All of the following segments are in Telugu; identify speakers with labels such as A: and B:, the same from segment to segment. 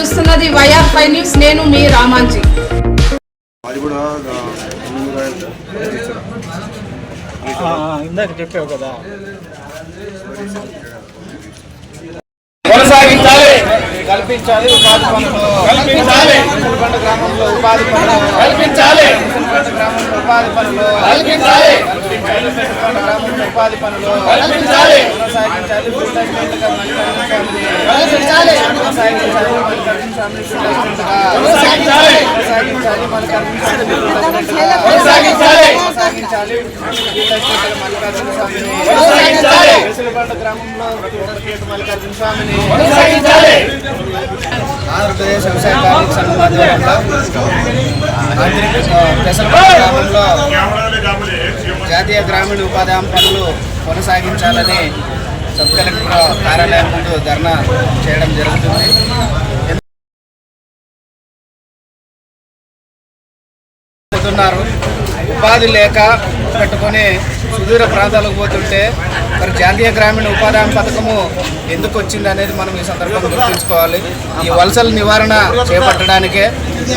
A: చూస్తున్నది వైఆర్ ఫైవ్ న్యూస్. నేను మీ రామాంజీ.
B: ఇందాక చెప్పావు కదా
C: కొనసాగించాలి.
B: కల్పించాలి ఉపాధి పనులు.
C: కల్పించాలి.
B: గ్రామంలో ఉపాధి పనులు.
C: కల్పించాలి.
B: గ్రామంలో ఉపాధి పనులు.
C: కల్పించాలి.
B: ఉపాధి పనులు కొనసాగించాలి కొనసాగించాలి స్వామి వెసులుబండ గ్రామంలో మల్లికార్జున స్వామిని ఆంధ్రప్రదేశ్ వ్యవసాయ కార్మిక సంఘం ఆధ్వర్యంలో పెసరపల్లి గ్రామంలో జాతీయ గ్రామీణ ఉపాధి హామీ పనులు కొనసాగించాలని సబ్ కలెక్టర్ కార్యాలయం ముందు ధర్నా చేయడం జరుగుతుంది. పోతున్నారు. ఉపాధి లేక పెట్టుకొని సుదూర ప్రాంతాలకు పోతుంటే మరి జాతీయ గ్రామీణ ఉపాధి హామీ పథకము ఎందుకు వచ్చింది అనేది మనం ఈ సందర్భంగా గుర్తుంచుకోవాలి. ఈ వలసల నివారణ చేపట్టడానికే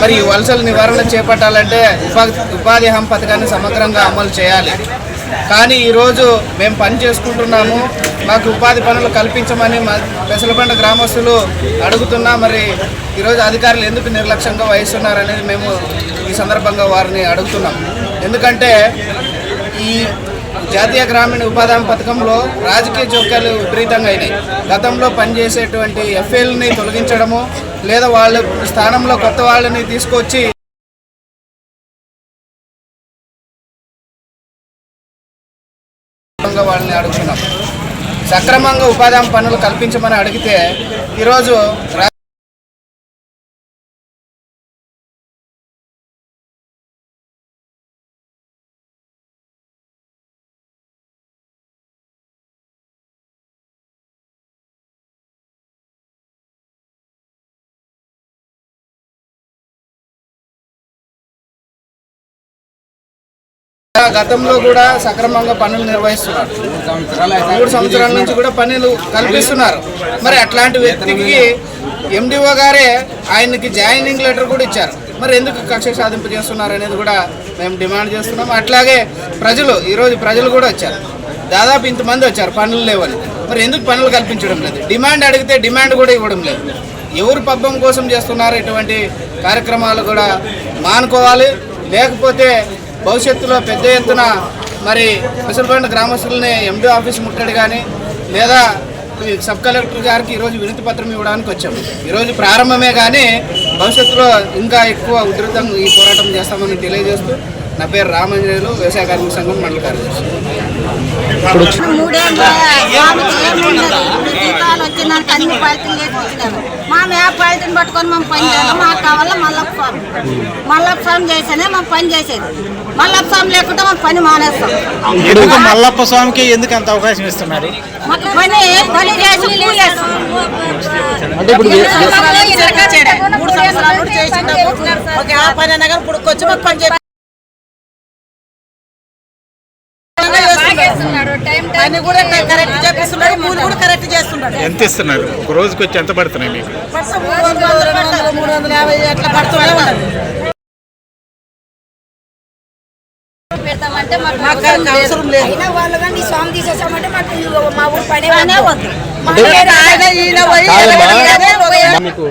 B: మరి వలసల నివారణ చేపట్టాలంటే ఉపాధి ఉపాధి హామీ పథకాన్ని సమగ్రంగా అమలు చేయాలి. కానీ ఈరోజు మేము పని చేసుకుంటున్నాము మాకు ఉపాధి పనులు కల్పించమని మా పెసలబండ గ్రామస్తులు అడుగుతున్నా మరి ఈరోజు అధికారులు ఎందుకు నిర్లక్ష్యంగా వహిస్తున్నారు అనేది మేము ఈ సందర్భంగా వారిని అడుగుతున్నాం. ఎందుకంటే ఈ జాతీయ గ్రామీణ ఉపాధి హామీ పథకంలో రాజకీయ జోక్యాలు విపరీతంగా అయినాయి. గతంలో పనిచేసేటువంటి ఎఫ్ఏల్ని తొలగించడము లేదా వాళ్ళ స్థానంలో కొత్త వాళ్ళని తీసుకొచ్చి వాళ్ళని అడుగుతున్నాం. సక్రమంగా ఉపాధి హామీ పనులు కల్పించమని అడిగితే ఈరోజు గతంలో కూడా సక్రమంగా పనులు నిర్వహిస్తున్నారు. మూడు సంవత్సరాల నుంచి కూడా పనులు కల్పిస్తున్నారు. మరి అట్లాంటి వ్యక్తికి ఎండిఓ గారే ఆయనకి జాయినింగ్ లెటర్ కూడా ఇచ్చారు. మరి ఎందుకు కక్ష సాధింపు చేస్తున్నారు అనేది కూడా మేము డిమాండ్ చేస్తున్నాం. అట్లాగే ప్రజలు ఈరోజు ప్రజలు కూడా వచ్చారు. దాదాపు ఇంతమంది వచ్చారు పనులు లేవని. మరి ఎందుకు పనులు కల్పించడం లేదు? డిమాండ్ అడిగితే డిమాండ్ కూడా ఇవ్వడం లేదు. ఎవరు పబ్బం కోసం చేస్తున్నారు ఇటువంటి కార్యక్రమాలు కూడా మానుకోవాలి. లేకపోతే భవిష్యత్తులో పెద్ద ఎత్తున మరి ముసలిపండ గ్రామస్తులని ఎండి ఆఫీస్ ముట్టడి కానీ లేదా సబ్ కలెక్టర్ గారికి ఈరోజు వినతి పత్రం ఇవ్వడానికి వచ్చాము ఈరోజు ప్రారంభమే కానీ భవిష్యత్తులో ఇంకా ఎక్కువ ఉధృతంగా ఈ పోరాటం చేస్తామని తెలియజేస్తూ నా పేరు రామంజనేయులు వ్యవసాయ కార్మిక సంఘం మండల కార్యదర్శి.
D: మూడేళ్ళు వచ్చినాక అన్ని పాలిటీని పట్టుకొని మేము పని చేయాలి మాకు కావాలా మల్లప్ప స్వామి మల్లప్ప స్వామి చేస్తేనే మేము పని చేసేది. మల్లప్ప స్వామి లేకుంటే మేము పని మానేస్తాం.
B: ఎందుకు మల్లప్ప స్వామికి ఎందుకు అంత అవకాశం ఇస్తున్నారు
D: మాకు పని పని చేసి కూలేస్తాం.
B: అంటే ఇప్పుడు
D: మూడు సంవత్సరాల నుండి చేసినాము.
E: ఒక ఆ పని అయినా కానీ ఇప్పుడు వచ్చి మాకు పని చేయాలి పని కూడా కరెక్ట్ చేపిస్తున్నాడు మూడు కూడా కరెక్ట్ చేస్తున్నాడు.
B: ఎంత ఇస్తున్నారు? ఒక రోజుకి వచ్చి ఎంత పడుతున్నాయి మీకు?
E: మూడు వందలు యాభై అట్లా పడుతూనే ఉన్నది
D: పెడతామంటే
E: అవసరం లేదు.
D: అయినా వాళ్ళు కానీ స్వామి తీసేసామంటే మాకు మా ఊరు పనే వద్దు.
E: ఆయన ఈయన
D: మాకు?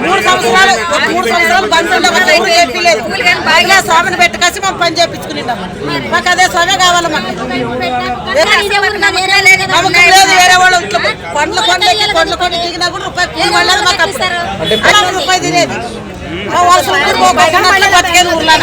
E: మూడు సంవత్సరాలు మూడు సంవత్సరాలు బంధువులు ఎవరు చెప్పలేదు స్వామిని పెట్టుకొచ్చి మేము పని చేపించుకున్నాం మాకు అదే స్వామి కావాలి మాకు. నమ్మకం లేదు వేరే వాళ్ళు ఇట్లా కొండల కొండలకి కొండల కొండ దిగినా కూడా రూపాయి కూలి వాళ్ళది మాకు అలా రూపాయి తినేది. బతికేది ఊర్లోన.